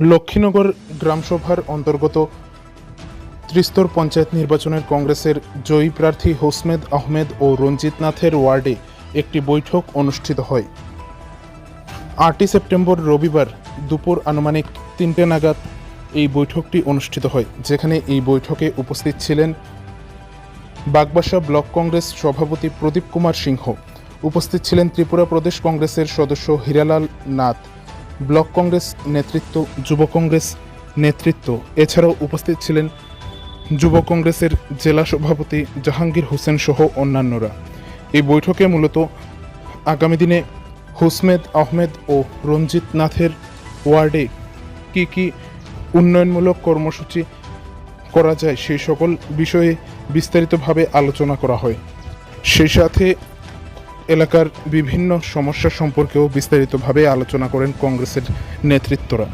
লক্ষ্মীনগর গ্রামসভার অন্তর্গত ত্রিস্তর পঞ্চায়েত নির্বাচনের কংগ্রেসের জয়ী প্রার্থী হোসমেদ আহমেদ ও রঞ্জিত নাথের ওয়ার্ডে একটি বৈঠক অনুষ্ঠিত হয়। আটই সেপ্টেম্বর রবিবার দুপুর আনুমানিক তিনটে নাগাদ এই বৈঠকটি অনুষ্ঠিত হয়, যেখানে এই বৈঠকে উপস্থিত ছিলেন বাগবাসা ব্লক কংগ্রেস সভাপতি প্রদীপ কুমার সিংহ। উপস্থিত ছিলেন ত্রিপুরা প্রদেশ কংগ্রেসের সদস্য হীরালাল নাথ। ব্লক কংগ্রেস নেতৃত্ব, যুব কংগ্রেস নেতৃত্ব। এছাড়াও উপস্থিত ছিলেন যুব কংগ্রেসের জেলা সভাপতি জাহাঙ্গীর হোসেন সহ অন্যান্যরা। এই বৈঠকে মূলত আগামী দিনে হুসমেদ আহমেদ ও রঞ্জিত নাথের ওয়ার্ডে কি কি উন্নয়নমূলক কর্মসূচি করা যায় সেই সকল বিষয়ে বিস্তারিতভাবে আলোচনা করা হয়। সেই সাথে এলাকার বিভিন্ন সমস্যা সম্পর্কেও বিস্তারিতভাবে আলোচনা করেন কংগ্রেসের নেতৃত্বরা।